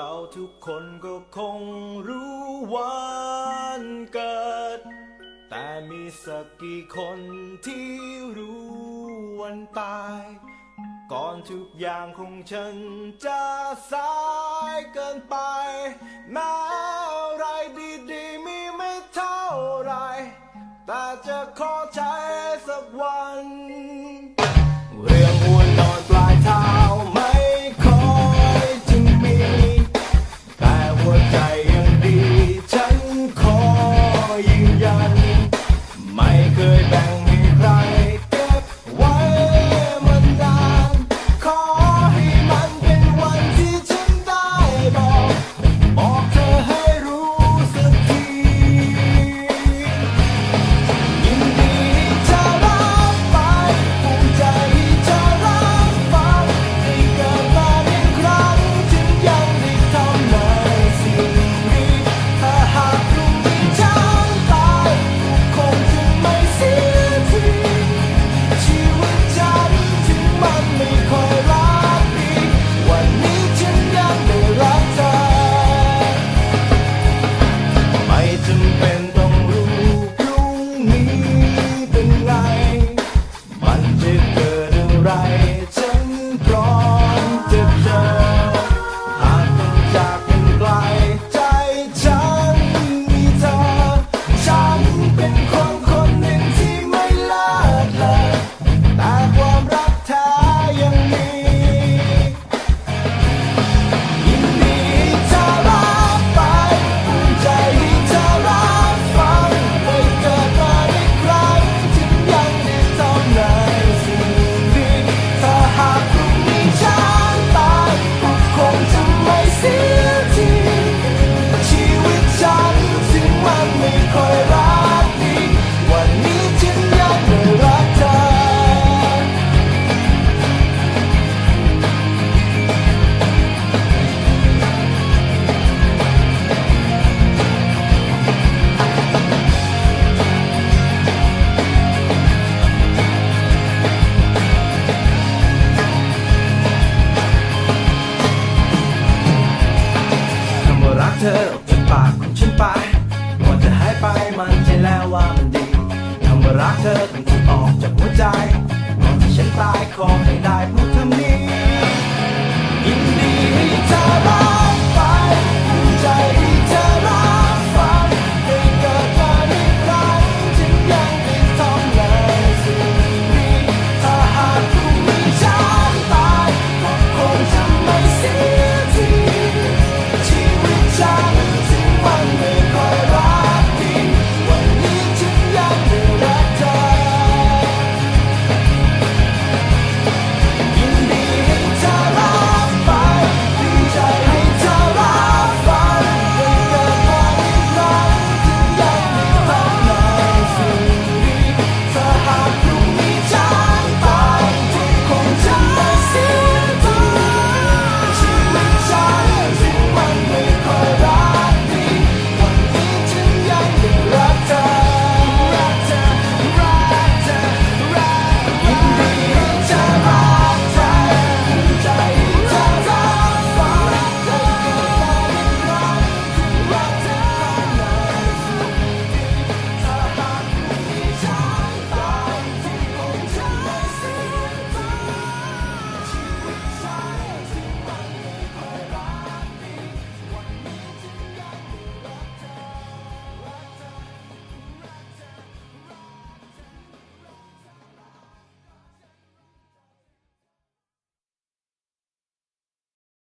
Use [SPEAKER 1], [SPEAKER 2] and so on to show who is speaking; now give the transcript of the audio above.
[SPEAKER 1] เราทุกคน
[SPEAKER 2] ก็คงรู้วันเกิด แต่มีสักกี่คนที่รู้วันตาย ก่อนทุกอย่างของฉันจะสายเกินไป แม้อะไรดีๆมีไม่เท่าไร แต่จะขอ เธอออกจากปากของฉันไปก่อนจะหายไปมันใจแล้วว่ามันดีคำว่ารักเธอต้องถูกออกจากหัวใจก่อนที่ฉันตายขอให้ได้พูดคำนี้ยินดีให้เธอ